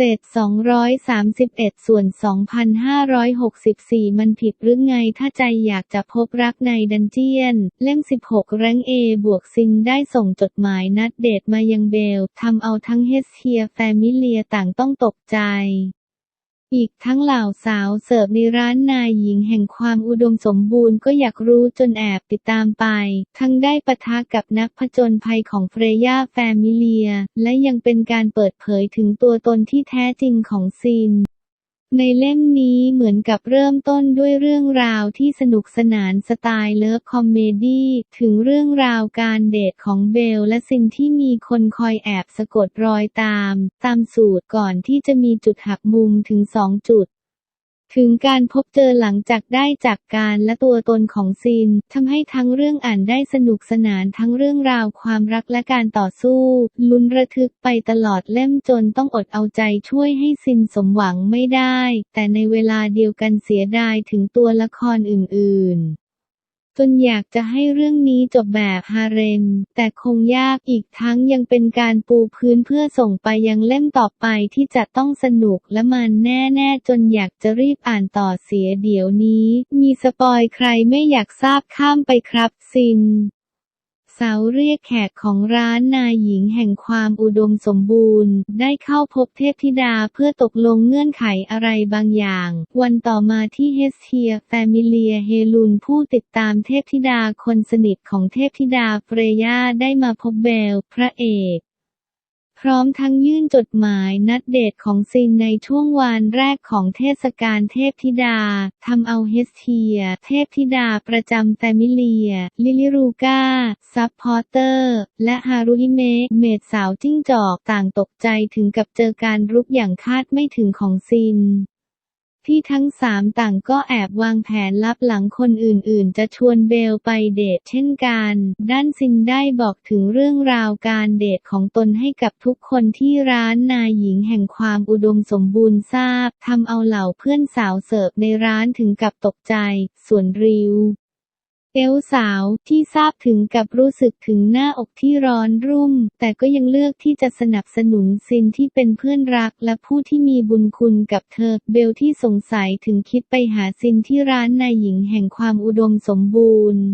เศษ 231 ส่วน 2,564 มันผิดหรือไงถ้าใจอยากจะพบรักในดันเจียน เล่ม 16 แรงเอบวกซิงได้ส่งจดหมายนัดเดทมายังเบลทำเอาทั้งเฮสเทียแฟมิเลียต่างต้องตกใจ อีกทั้งเหล่าสาวเสิร์ฟในร้านนายหญิงแห่งความอุดมสมบูรณ์ก็อยากรู้จนแอบติดตามไป ทั้งได้ปะทะกับนักผจญภัยของเฟรย่าแฟมิเลีย และยังเป็นการเปิดเผยถึงตัวตนที่แท้จริงของซิน ในเล่มนี้เหมือนกับเริ่มต้นด้วยเรื่องราวที่สนุกสนานสไตล์เลิฟคอมเมดี้ถึงเรื่องราวการเดทของเบลและซินที่มีคนคอยแอบสะกดรอยตาม ตามสูตรก่อนที่จะมีจุดหักมุมถึงสองจุด ถึงการพบเจอหลังจากได้จากการและตัวตนของซินทำให้ทั้งเรื่องอ่านได้สนุกสนานทั้งเรื่องราวความรักและการต่อสู้ ลุ้นระทึกไปตลอดเล่มจนต้องอดเอาใจช่วยให้ซินสมหวังไม่ได้ แต่ในเวลาเดียวกันเสียดายถึงตัวละครอื่นๆ จนอยากจะให้เรื่องนี้จบแบบฮาเร็ม แต่คงยากอีกทั้งยังเป็นการปูพื้นเพื่อส่งไปยังเล่มต่อไปที่จะต้องสนุกและมันแน่ๆจนอยากจะรีบอ่านต่อเสียเดี๋ยวนี้ มีสปอยใครไม่อยากทราบข้ามไปครับซิน สาวเรียกแขกของร้านนายหญิงแห่งความอุดมสมบูรณ์ ได้เข้าพบเทพธิดาเพื่อตกลงเงื่อนไขอะไรบางอย่าง วันต่อมาที่เฮสเทียแฟมิเลียเฮลุนผู้ติดตามเทพธิดาคนสนิทของเทพธิดาเฟรย่าได้มาพบเบล พระเอก พร้อมทั้งยื่นจดหมายนัดเดทของซินในช่วงวันแรกของเทศกาลเทพธิดา ทำเอาเฮสเทีย เทพธิดาประจำแฟมิเลีย ลิลิรูกาซับพอร์เตอร์ และฮารุฮิเมะเมดสาวจิ้งจอกต่างตกใจถึงกับเจอการรุกอย่างคาดไม่ถึงของซิน ที่ทั้งสามต่างก็แอบวางแผนลับหลังคนอื่นๆ จะชวนเบลไปเดทเช่นกัน ด้านซินได้บอกถึงเรื่องราวการเดทของตนให้กับทุกคนที่ร้านนายหญิงแห่งความอุดมสมบูรณ์ทราบทำเอาเหล่าเพื่อนสาวเสิร์ฟในร้านถึงกับตกใจ ส่วนริว ลสาวที่ทราบถึงกับรู้สึกถึงหน้าอกที่ร้อนรุ่ม แต่ก็ยังเลือกที่จะสนับสนุนซินที่เป็นเพื่อนรักและผู้ที่มีบุญคุณกับเธอ เบลที่สงสัยถึงคิดไปหาซินที่ร้านนายหญิงแห่งความอุดมสมบูรณ์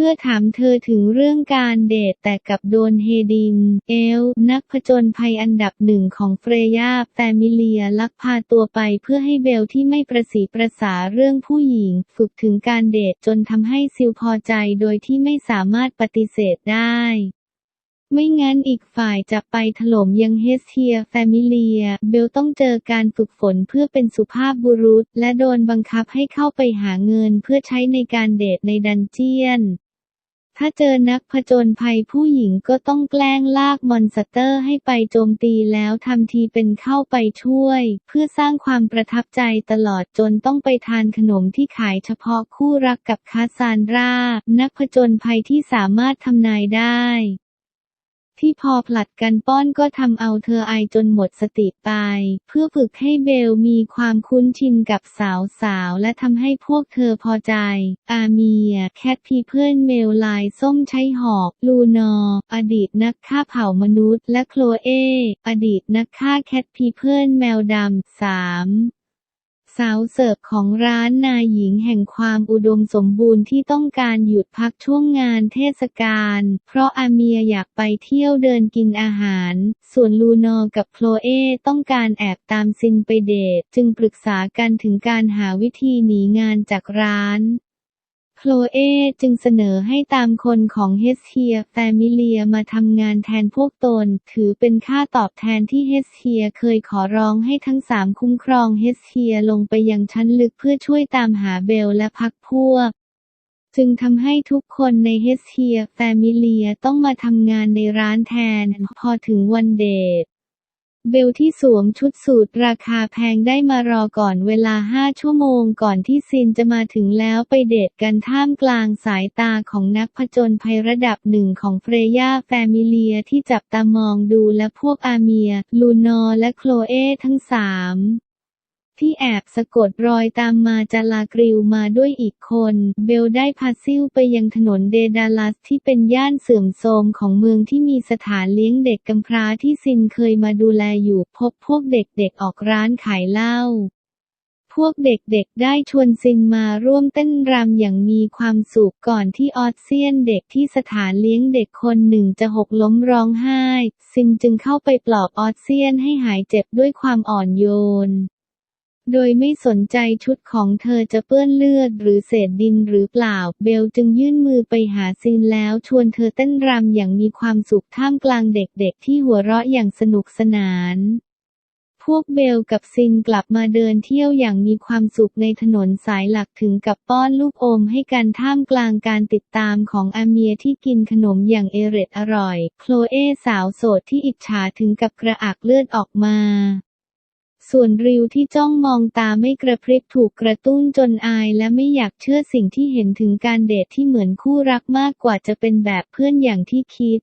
พื่อถามเธอถึงเรื่องการเดทแต่กับโดนเฮดิน เอล นักผจญภัยอันดับหนึ่งของเฟรย่าแฟมิเลียลักพาตัวไปเพื่อให้เบลที่ไม่ประสีประสาเรื่องผู้หญิง ฝึกถึงการเดทจนทำให้ซิลพอใจโดยที่ไม่สามารถปฏิเสธได้ไม่งั้นอีกฝ่ายจะไปถล่มยังเฮสเทียแฟมิเลีย เบลต้องเจอการฝึกฝนเพื่อเป็นสุภาพบุรุษ และโดนบังคับให้เข้าไปหาเงินเพื่อใช้ในการเดทในดันเจียน ถ้าเจอนักผจญภัยผู้หญิงก็ต้องแกล้งลากมอนสเตอร์ให้ไปโจมตีแล้วทำทีเป็นเข้าไปช่วย เพื่อสร้างความประทับใจตลอดจนต้องไปทานขนมที่ขายเฉพาะคู่รักกับคาซานรา นักผจญภัยที่สามารถทำนายได้ ที่พอผลัดกันป้อนก็ทำเอาเธอไอจนหมดสติไป เพื่อฝึกให้เบลมีความคุ้นชินกับสาวๆ และทำให้พวกเธอพอใจ อาเมีย แคทพีเพื่อนเมลลายส้มใช้หอก ลูนอ อดีตนักฆ่าเผ่ามนุษย์ และโคลเอ อดีตนักฆ่าแคทพีเพื่อนแมวดำสาม สาวเสิร์ฟของร้านนายหญิงแห่งความอุดมสมบูรณ์ที่ต้องการหยุดพักช่วงงานเทศกาล เพราะอาเมียอยากไปเที่ยวเดินกินอาหาร ส่วนลูนอกับโคลเอต้องการแอบตามซินไปเดท จึงปรึกษากันถึงการหาวิธีหนีงานจากร้าน โคลเอจึงเสนอให้ตามคนของเฮสเทียแฟมิเลียมาทำงานแทนพวกตน ถือเป็นค่าตอบแทนที่เฮสเทียเคยขอร้องให้ทั้งสามคุ้มครองเฮสเทียลงไปยังชั้นลึกเพื่อช่วยตามหาเบลและพักพวก จึงทำให้ทุกคนในเฮสเทียแฟมิเลียต้องมาทำงานในร้านแทน พอถึงวันเดท เบลที่สวมชุดสูทราคาแพงได้มารอก่อนเวลา 5 ชั่วโมงก่อนที่ซินจะมาถึงแล้วไปเดทกันท่ามกลางสายตาของนักผจญภัยระดับหนึ่งของเฟรย่าแฟมิเลียที่จับตามองดูและพวกอาเมีย ลูนอร์และโคลเอทั้งสาม ที่แอบสะกดรอยตามมาจะลากริวมาด้วยอีกคน เบลได้พาซิลไปยังถนนเดดัลลัสที่เป็นย่านเสื่อมโทรมของเมืองที่มีสถานเลี้ยงเด็กกำพร้าที่ซินเคยมาดูแลอยู่พบพวกเด็กๆออกร้านขายเหล้าพวกเด็กๆ ได้ชวนซินมาร่วมเต้นรำอย่างมีความสุขก่อนที่ออสเซียนเด็กที่สถานเลี้ยงเด็กคนหนึ่งจะหกล้มร้องไห้ ซินจึงเข้าไปปลอบออสเซียนให้หายเจ็บด้วยความอ่อนโยน โดยไม่สนใจชุดของเธอจะเปื้อนเลือดหรือเศษดินหรือเปล่า เบลจึงยื่นมือไปหาซินแล้วชวนเธอเต้นรำอย่างมีความสุขท่ามกลางเด็กๆ ที่หัวเราะอย่างสนุกสนาน พวกเบลกับซินกลับมาเดินเที่ยวอย่างมีความสุขในถนนสายหลักถึงกับป้อนลูกอมให้กันท่ามกลางการติดตามของอาเมียที่กินขนมอย่างเอร็ดอร่อย โคลเอสาวโสดที่อิจฉาถึงกับกระอักเลือดออกมา ส่วนริวที่จ้องมองตาไม่กระพริบถูกกระตุ้นจนอายและไม่อยากเชื่อสิ่งที่เห็นถึงการเดทที่เหมือนคู่รักมากกว่าจะเป็นแบบเพื่อนอย่างที่คิด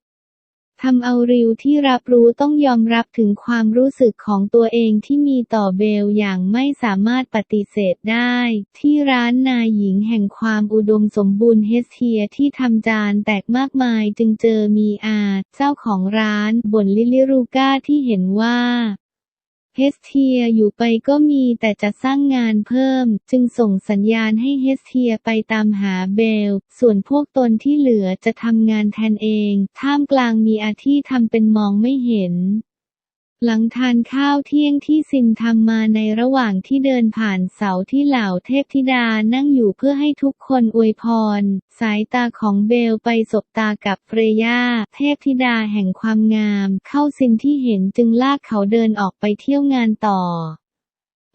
ทำเอาริวที่รับรู้ต้องยอมรับถึงความรู้สึกของตัวเองที่มีต่อเบลอย่างไม่สามารถปฏิเสธได้ ที่ร้านนายหญิงแห่งความอุดมสมบูรณ์เฮสเทียที่ทำจานแตกมากมายจึงเจอมีอา เจ้าของร้านบ่นลิลิรูก้าที่เห็นว่า เฮสเทียอยู่ไปก็มีแต่จะสร้างงานเพิ่ม จึงส่งสัญญาณให้เฮสเทียไปตามหาเบล ส่วนพวกตนที่เหลือจะทำงานแทนเอง ท่ามกลางมีอาที่ทำเป็นมองไม่เห็น หลังทานข้าวเที่ยงที่ซินทำมาในระหว่างที่เดินผ่านเสาที่เหล่าเทพธิดานั่งอยู่เพื่อให้ทุกคนอวยพร สายตาของเบลไปสบตากับเฟรย่าเทพธิดาแห่งความงาม เข้าซินที่เห็นจึงลากเขาเดินออกไปเที่ยวงานต่อ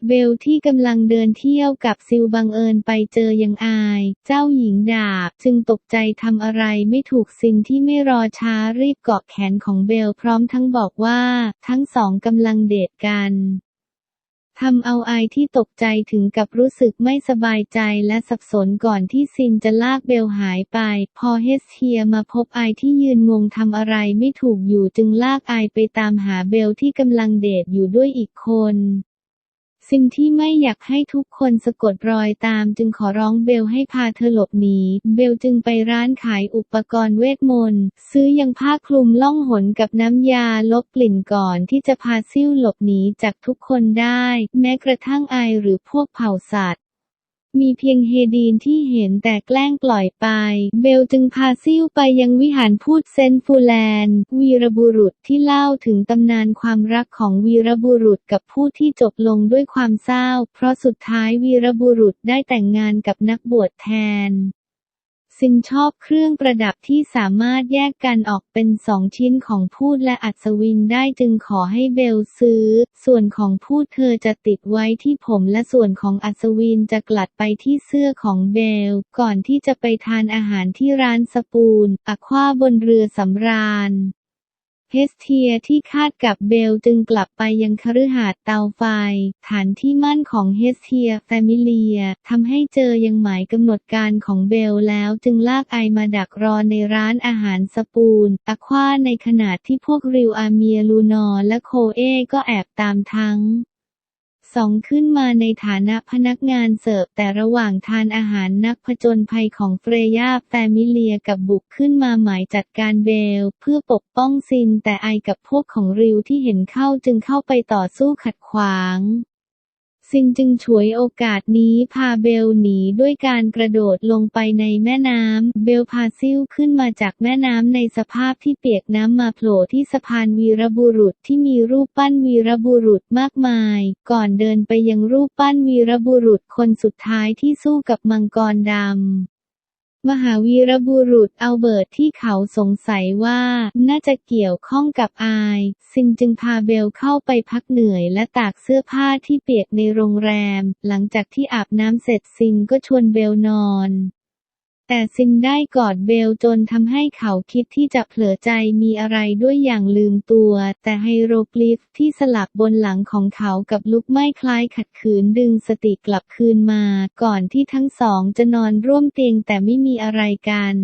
เบลที่กำลังเดินเที่ยวกับซิลบังเอิญไปเจอยังอาย เจ้าหญิงดาบจึงตกใจทำอะไรไม่ถูกซินที่ไม่รอช้ารีบเกาะแขนของเบลพร้อมทั้งบอกว่าทั้งสองกำลังเดทกันทำเอาไอที่ตกใจถึงกับรู้สึกไม่สบายใจและสับสนก่อนที่ซินจะลากเบลหายไป พอเฮสเทียมาพบไอที่ยืนงงทำอะไรไม่ถูกอยู่จึงลากอไปตามหาเบลที่กำลังเดทอยู่ด้วยอีกคน สิ่งที่ไม่อยากให้ทุกคนสะกดรอยตามจึงขอร้องเบลให้พาเธอหลบหนี เบลจึงไปร้านขายอุปกรณ์เวทมนต์ ซื้อยังผ้าคลุมล่องหนกับน้ำยาลบกลิ่นก่อนที่จะพาซิ่วหลบหนีจากทุกคนได้ แม้กระทั่งไอหรือพวกเผ่าสัตว์ มีเพียงเฮดีนที่เห็นแต่แกล้งปล่อยไป เบลจึงพาซิ่วไปยังวิหารพูดเซนฟูแลนด์ วีรบุรุษที่เล่าถึงตำนานความรักของวีรบุรุษกับผู้ที่จบลงด้วยความเศร้า เพราะสุดท้ายวีรบุรุษได้แต่งงานกับนักบวชแทน ซินชอบเครื่องประดับที่สามารถแยกกันออกเป็นสองชิ้นของพูดและอัศวินได้จึงขอให้เบลซื้อ ส่วนของพูดเธอจะติดไว้ที่ผมและส่วนของอัศวินจะกลัดไปที่เสื้อของเบล ก่อนที่จะไปทานอาหารที่ร้านสปูนอะควาบนเรือสำราญ เฮสเทียที่คาดกับเบลจึงกลับไปยังคฤหาสน์เตาไฟ ฐานที่มั่นของเฮสเทียแฟมิเลียทำให้เจอยังหมายกำหนดการของเบลแล้วจึงลากไอมาดักรอในร้านอาหารสปูนอะควาในขณะที่พวกริวอาเมียลูนอและโคเอก็แอบตามทั้ง สองขึ้นมาในฐานะพนักงานเสิร์ฟแต่ระหว่างทานอาหารนักผจญภัยของเฟรย่าแฟมิเลียกับบุกขึ้นมาหมายจัดการเบล เพื่อปกป้องซินแต่ไอกับพวกของริวที่เห็นเข้าจึงเข้าไปต่อสู้ขัดขวาง ซินจึงฉวยโอกาสนี้พาเบลหนีด้วยการกระโดดลงไปในแม่น้ำ เบลพาซิลขึ้นมาจากแม่น้ำในสภาพที่เปียกน้ำมาโผล่ที่สะพานวีรบุรุษที่มีรูปปั้นวีรบุรุษมากมาย ก่อนเดินไปยังรูปปั้นวีรบุรุษคนสุดท้ายที่สู้กับมังกรดำ มหาวีรบุรุษอัลเบิร์ตที่เขาสงสัยว่าน่าจะเกี่ยวข้องกับอาย ซิงจึงพาเบลเข้าไปพักเหนื่อยและตากเสื้อผ้าที่เปียกในโรงแรม หลังจากที่อาบน้ำเสร็จซิงก็ชวนเบลนอน แต่ซินได้กอดเบลจนทำให้เขาคิดที่จะเผลอใจมีอะไรด้วยอย่างลืมตัว แต่ไฮโรกลิฟที่สลักบนหลังของเขากับลุกไม้คล้ายขัดขืนดึงสติกลับคืนมา ก่อนที่ทั้งสองจะนอนร่วมเตียงแต่ไม่มีอะไรกัน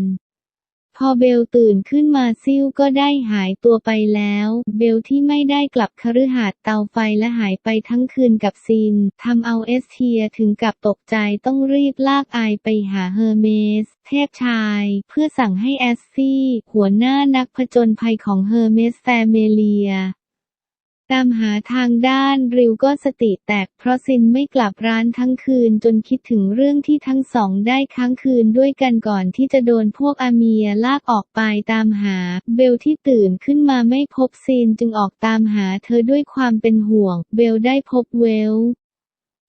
พอเบลตื่นขึ้นมาซิลก็ได้หายตัวไปแล้ว เบลที่ไม่ได้กลับคฤหาสน์เตาไฟและหายไปทั้งคืนกับซินทำเอาเอสเทียถึงกับตกใจต้องรีบลากอายไปหาเฮอร์เมส เทพชาย เพื่อสั่งให้แอสซี่ หัวหน้านักผจญภัยของเฮอร์เมสแฟเมเลีย ตามหาทางด้านริวก็สติแตกเพราะซินไม่กลับร้านทั้งคืนจนคิดถึงเรื่องที่ทั้งสองได้ค้างคืนด้วยกันก่อนที่จะโดนพวกอาเมียลากออกไปตามหา เบลที่ตื่นขึ้นมาไม่พบซินจึงออกตามหาเธอด้วยความเป็นห่วง เบลได้พบเวล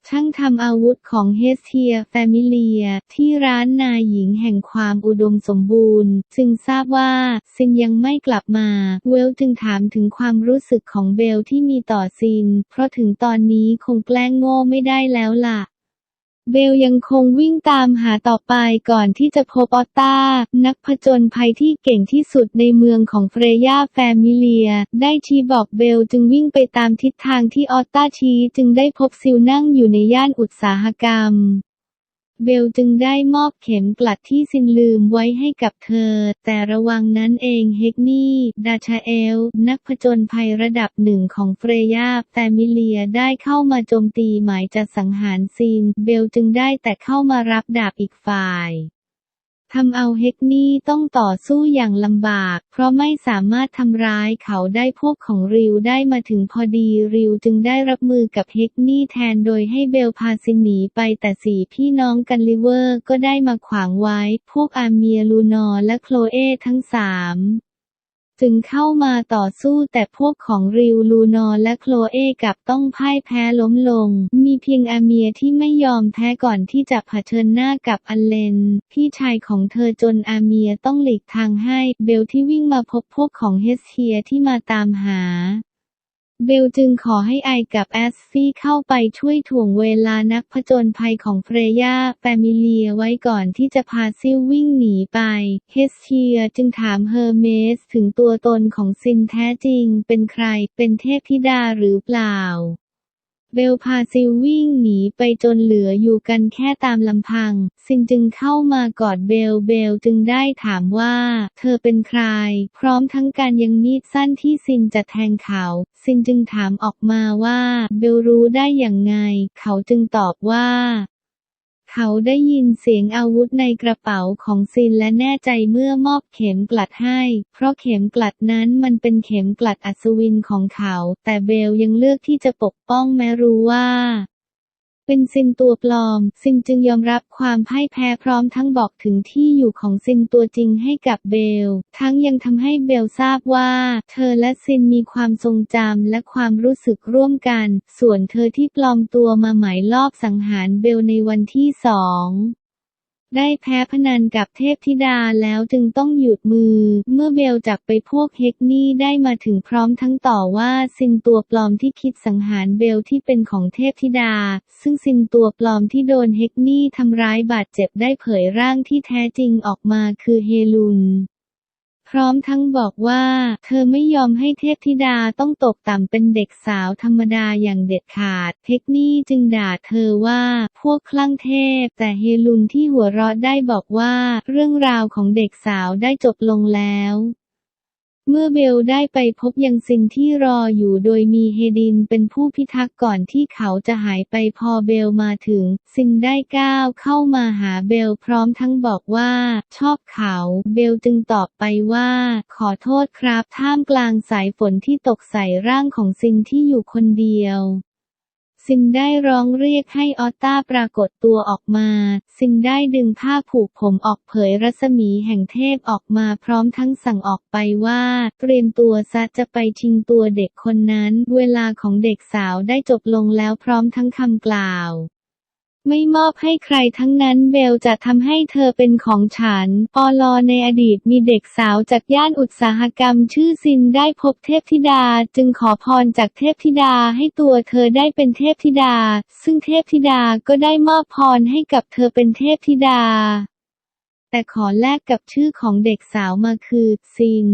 ช่างทำอาวุธของเฮสเทียแฟมิเลีย ที่ร้านนายหญิงแห่งความอุดมสมบูรณ์ จึงทราบว่าซินยังไม่กลับมา เวลจึงถามถึงความรู้สึกของเบลที่มีต่อซิน เพราะถึงตอนนี้คงแกล้งโง่ไม่ได้แล้วล่ะ เบลยังคงวิ่งตามหาต่อไปก่อนที่จะพบออตตานักผจญภัยที่เก่งที่สุดในเมืองของเฟรย่าแฟมิเลีย ได้ชี้บอกเบลจึงวิ่งไปตามทิศทางที่ออตตาชี้จึงได้พบซิลนั่งอยู่ในย่านอุตสาหกรรม เบลจึงได้มอบเข็มกลัดที่ซินลืมไว้ให้กับเธอ แต่ระวังนั้นเองเฮกนี่ ดาชาเอล นักผจญภัยระดับหนึ่งของเฟรย่าแฟมิเลียได้เข้ามาโจมตีหมายจะสังหารซินเบลจึงได้แต่เข้ามารับดาบอีกฝ่าย ทำเอาเฮกนี่ต้องต่อสู้อย่างลำบาก เพราะไม่สามารถทำร้ายเขาได้พวกของริวได้มาถึงพอดีริวจึงได้รับมือกับเฮกนี่แทนโดยให้เบลพาซินหนีไปแต่สี่พี่น้องกันลิเวอร์ก็ได้มาขวางไว้ พวกอาเมียลูนอร์และโคลเอทั้งสาม จึงเข้ามาต่อสู้แต่พวกของริวลูนอและโคลเอกับต้องพ่ายแพ้ล้มลง มีเพียงอาเมียที่ไม่ยอมแพ้ก่อนที่จะเผชิญหน้ากับอันเลน พี่ชายของเธอจนอาเมียต้องหลีกทางให้ เบลที่วิ่งมาพบพวกของเฮสเทียที่มาตามหา เบลจึงขอให้ไอกับแอสซี่เข้าไปช่วยถ่วงเวลานักผจญภัยของเฟรย่าแฟมิเลียไว้ก่อนที่จะพาซิลวิ่งหนีไป เฮสเทียจึงถามเฮอร์เมสถึงตัวตนของซินแท้จริงเป็นใคร เป็นเทพธิดาหรือเปล่า เบลพาซิลวิ่งหนีไปจนเหลืออยู่กันแค่ตามลำพัง ซินจึงเข้ามากอดเบลเบลจึงได้ถามว่า เธอเป็นใคร พร้อมทั้งการยังมีดสั้นที่ซินจะแทงเขา ซินจึงถามออกมาว่า เบลรู้ได้อย่างไง เขาจึงตอบว่า เขาได้ยินเสียงอาวุธในกระเป๋าของซินและแน่ใจเมื่อมอบเข็มกลัดให้ เพราะเข็มกลัดนั้นมันเป็นเข็มกลัดอัศวินของเขา แต่เบลยังเลือกที่จะปกป้องแม้รู้ว่า เป็นซินตัวปลอม ซินจึงยอมรับความพ่ายแพ้พร้อมทั้งบอกถึงที่อยู่ของซินตัวจริงให้กับเบล ทั้งยังทำให้เบลทราบว่า เธอและซินมีความทรงจำและความรู้สึกร่วมกัน ส่วนเธอที่ปลอมตัวมาหมายลอบสังหารเบลในวันที่สอง ได้แพ้พนันกับเทพธิดาแล้วจึงต้องหยุดมือ เมื่อเบลจับไปพวกเฮกนี่ได้มาถึงพร้อมทั้งต่อว่าซินตัวปลอมที่คิดสังหารเบลที่เป็นของเทพธิดา ซึ่งซินตัวปลอมที่โดนเฮกนี่ทำร้ายบาดเจ็บได้เผยร่างที่แท้จริงออกมาคือเฮลุน พร้อมทั้งบอกว่า เธอไม่ยอมให้เทพธิดาต้องตกต่ำเป็นเด็กสาวธรรมดาอย่างเด็ดขาด เทคนี่จึงด่าเธอว่าพวกคลั่งเทพ แต่เฮลุนที่หัวเราะได้บอกว่า เรื่องราวของเด็กสาวได้จบลงแล้ว เมื่อเบลได้ไปพบยังซินที่รออยู่โดยมีเฮดินเป็นผู้พิทักษ์ก่อนที่เขาจะหายไปพอเบลมาถึงซินได้ก้าวเข้ามาหาเบลพร้อมทั้งบอกว่า ชอบเขา เบลจึงตอบไปว่า ขอโทษครับท่ามกลางสายฝนที่ตกใส่ร่างของซินที่อยู่คนเดียว ซินได้ร้องเรียกให้ออตตาปรากฏตัวออกมา ซินได้ดึงผ้าผูกผมออกเผยรัศมีแห่งเทพออกมาพร้อมทั้งสั่งออกไปว่า เตรียมตัวซะจะไปชิงตัวเด็กคนนั้น เวลาของเด็กสาวได้จบลงแล้วพร้อมทั้งคำกล่าว ไม่มอบให้ใครทั้งนั้นเบลจะทำให้เธอเป็นของฉัน ปอลอในอดีตมีเด็กสาวจากย่านอุตสาหกรรมชื่อซินได้พบเทพธิดา จึงขอพรจากเทพธิดาให้ตัวเธอได้เป็นเทพธิดา ซึ่งเทพธิดาก็ได้มอบพรให้กับเธอเป็นเทพธิดา แต่ขอแลกกับชื่อของเด็กสาวมาคือซิน